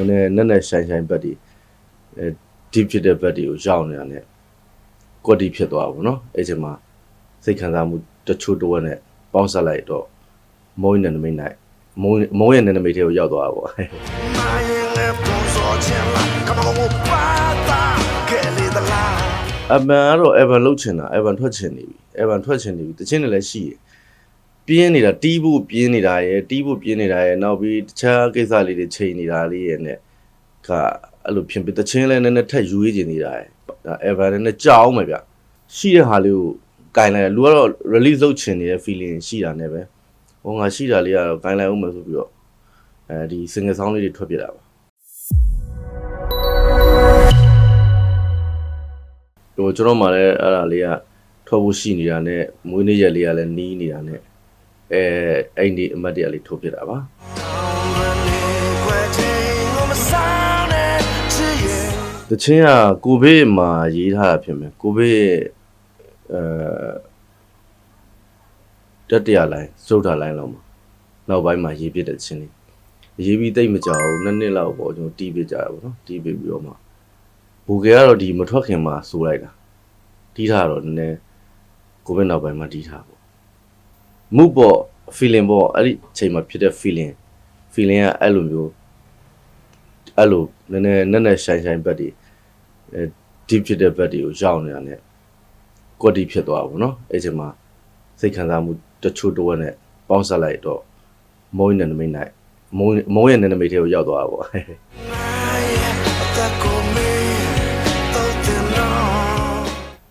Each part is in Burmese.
ည်းနည်းနက်နက်ရှိုင်ရှိုင်ဘက်ဒီအဲ deep ဖြစ်တဲ့ဘက်တွေကိုရောက်နေတာ ਨੇ ကွက်တီဖြစ်သွားတာပေါ့နော်အဲ့ချိန်မှာစိတ်ခံစားမှုတချို့တဝက်နဲ့ပေါင်းဆက်လိုက်တော့မုံရဲ့နမိတ်နိုင်မုံမုံရဲ့နမိတ်ထဲကိုရောက်သွားတာပေါ့ My left on so chala Come on pata que le da la အမန်ကတော့ Evan လုတ်ချင်တာ Evan ထွက်ချင်နေပြီ Evan ထွက်ချင်နေပြီတချင်းတွေလည်းရှိရယ် ပြင်းနေတာတီးဖို့ပြင်းနေတာရယ်တီးဖို့ပြင်းနေတာရယ်နောက်ပြီးတခြားကိစ္စလေးတွေချိန်နေတာလေးရယ်နဲ့ကအဲ့လိုဖြစ်ပြီးတချင်းလည်းနည်းနည်းထက်ယူရည်နေတာရယ်ဒါ Evan နဲ့ကြောက်အောင်မယ်ဗျရှိတဲ့ဟာလေးကိုကင်လိုက်တယ်လူကတော့ release လုပ်ချင်နေတဲ့ feeling ရှိတာနဲ့ပဲဟိုငါရှိတာလေးကတော့ကင်လိုက်အောင်မယ်ဆိုပြီးတော့အဲဒီ single sound လေးတွေထွက်ပြတာပါဟိုကျွန်တော်မှလည်းအဲ့ဒါလေးကထွက်ဖို့ရှိနေတာနဲ့မွေးနေ့ရက်လေးကလည်းနီးနေတာနဲ့ အဲအဲ့ဒီအမတ်တရားလေးထုတ်ပြတာပါတချင်းကကိုဘေးမှာရေးထားတာဖြစ်မယ်ကိုဘေးအဲတတရလိုင်းစုတ်တာလိုင်းလောက်မှာနောက်ပိုင်းမှာရေးပြတဲ့တချင်းလေးရေးပြီးတိတ်မကြောက်ဘူးနှစ်နှစ်လောက်ပေါ့ကျွန်တော်တီးပြကြတာပေါ့နော်တီးပြပြီးတော့မှဘူကေကတော့ဒီမထွက်ခင်မှာစိုးလိုက်တာတီးထားတော့နည်းနည်းကိုဘေးနောက်ပိုင်းမှာတီးထားပေါ့ မှုပေါ့ feeling ပေါ့အဲ့ဒီအချိန်မှာဖြစ်တဲ့ feeling feeling ကအဲ့လိုမျိုးအဲ့လိုနည်းနည်းနက်နက်ရှိုင်ရှိုင်ဘက်တွေအဲ deep ဖြစ်တဲ့ဘက်တွေကိုရောက်နေတာ ਨੇ ကွက်တီဖြစ်သွားတာပေါ့နော်အဲ့ချိန်မှာစိတ်ခံစားမှုတချို့တဝက်နဲ့ပေါင်းဆက်လိုက်တော့မုံရဲ့နမိတ်နိုင်မုံမုံရဲ့နမိတ်ထဲကိုရောက်သွားတာပေါ့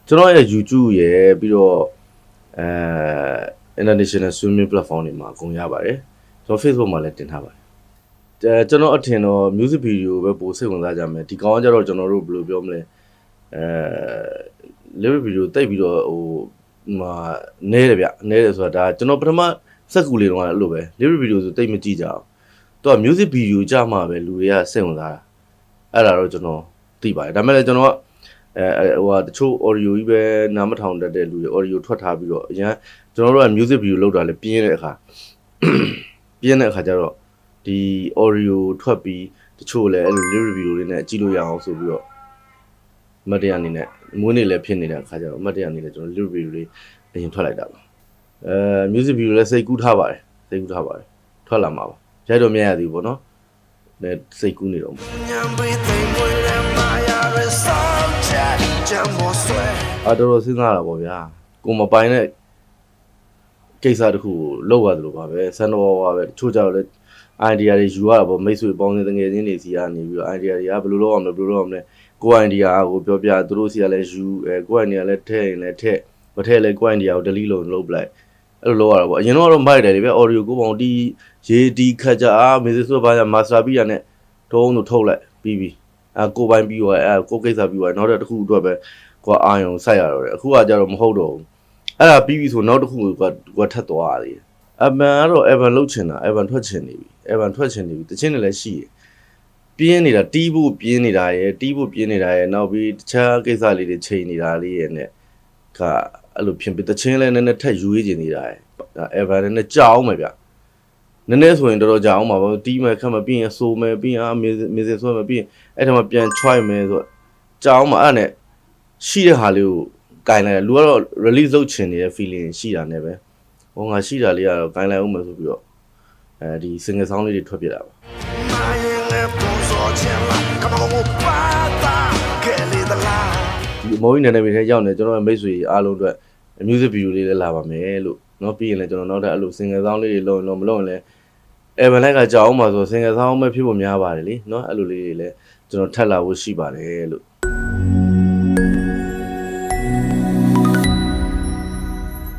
ကျွန်တော်ရဲ့ YouTube ရယ်ပြီးတော့အဲ international swimming platform တွေမှာအကုန်ရပါတယ်ကျွန်တော် Facebook မှာလည်းတင်ထားပါတယ်အဲကျွန်တော်အထင်တော့ music video ပဲပိုစိတ်ဝင်စားကြမယ်ဒီကောင်ကကြတော့ကျွန်တော်တို့ဘယ်လိုပြောမလဲအဲ lyric video တိတ်ပြီးတော့ဟိုမှာနဲတယ်ဗျနဲတယ်ဆိုတာဒါကျွန်တော်ပထမစက်ကူလေးတော့အဲ့လိုပဲ lyric video ဆိုတိတ်မကြည့်ကြအောင်သူက music video ကြမှာပဲလူတွေကစိတ်ဝင်စားတာအဲ့ဒါတော့ကျွန်တော်သိပါတယ်ဒါပေမဲ့လည်းကျွန်တော်က အဲအဲဟိုဟာတချို့ audio ကြီးပဲနားမထောင်တတ်တဲ့လူတွေ audio ထွက်ထားပြီးတော့အရင်ကျွန်တော်တို့က music video လောက်တာလဲပြင်းတဲ့အခါပြင်းတဲ့အခါကျတော့ဒီ audio ထွက်ပြီးတချို့လည်းအဲ့လို lyric video တွေနဲ့ကြည့်လို့ရအောင်ဆိုပြီးတော့မတ်တရားအနေနဲ့မွေးနေ့လည်းဖြစ်နေတဲ့အခါကျတော့မတ်တရားအနေနဲ့ကျွန်တော် lyric video တွေအရင်ထွက်လိုက်တာပါအဲ music video လည်းစိတ်ကူးထားပါတယ်စိတ်ကူးထားပါတယ်ထွက်လာမှာပါရိုက်တော့မရသေးဘူးပေါ့နော်လည်းစိတ်ကူးနေတော့မှာ အာတော်တော်စဉ်းစားတာပေါ့ဗျာကိုမပိုင်တဲ့ကိစ္စတစ်ခုကိုလောက်ရတယ်လို့ပါပဲစံတော်ပါပဲတချို့ကြတော့လေ idea တွေယူရတာပေါ့မိတ်ဆွေပေါင်းတဲ့ငယ်ချင်းတွေစီကနေပြီးတော့ idea တွေကဘယ်လိုလုပ်အောင်လဲဘယ်လိုလုပ်အောင်လဲကိုယ် idea ကိုပြောပြသူတို့စီကလည်းယူအဲကိုယ် idea လည်းထည့်ရင်လည်းထည့်မထည့်လည်းကိုယ် idea ကို delete လုပ်လုပ်ပလိုက်အဲ့လိုလုပ်ရတာပေါ့အရင်တော့မိုက်တယ်လေဗျ audio ကိုပေါ့ဒီရေးဒီခတ်ကြအာ music ဆိုပါကြ master ပြီးရတဲ့တုံးတို့ထုတ်လိုက်ပြီးပြီ အဲကိုပိုင်ပြီးသွားအဲကိုကိစ္စပြီးသွားနောက်တစ်ခုအတွက်ပဲကိုအာယုံစိုက်ရတော့တယ်အခုကကြတော့မဟုတ်တော့ဘူးအဲ့ဒါပြီးပြီဆိုနောက်တစ်ခုကကိုထပ်သွားရတယ်အမှန်ကတော့ Evan လုတ်ချင်တာ Evan ထွက်ချင်နေပြီ Evan ထွက်ချင်နေပြီတချင်းတွေလည်းရှိရယ်ပြင်းနေတာတီးဖို့ပြင်းနေတာရယ်တီးဖို့ပြင်းနေတာရယ်နောက်ပြီးတခြားကိစ္စလေးတွေချိန်နေတာလေးရယ်နဲ့ကအဲ့လိုဖြစ်ပြီးတချင်းလည်းနည်းနည်းထက်ယူရည်ချင်နေတာရယ်ဒါ Evan နဲ့ကြောက်အောင်မယ်ဗျ နည်းနည်းဆိုရင်တော်တော်ကြာအောင်ပါဘောတီးမယ်ခတ်မယ်ပြီးရင်ဆိုမယ်ပြီးရင်အာမီမီစဆွဲမယ်ပြီးရင်အဲ့ထက်မှပြန် try မယ်ဆိုတော့ကြာအောင်ပါအဲ့နဲ့ရှိတဲ့ဟာလေးကိုကင်လိုက်တယ်လူကတော့ release လုပ်ချင်နေတဲ့ feeling ရှိတာနဲ့ပဲဟောငါရှိတာလေးကတော့ကင်လိုက်အောင်မယ်ဆိုပြီးတော့အဲဒီ single sound လေးတွေထွက်ပြတာပါ ဒီအမောကြီးနယ်နယ်မြေထဲရောက်နေကျွန်တော်ရဲ့မိတ်ဆွေအားလုံးအတွက် music video လေးလည်းလာပါမယ်လို့เนาะပြီးရင်လည်းကျွန်တော်နောက်ထပ်အဲ့လို single sound လေးတွေလုပ်ရင်တော့မလုပ်ရင်လည်း Evan လိုက်ကကြောက်အောင်ပါဆို single sound ပဲဖြစ်ဖို့များပါတယ်လीเนาะအဲ့လိုလေးတွေလည်းကျွန်တော်ထပ်လာဖို့ရှိပါတယ်လို့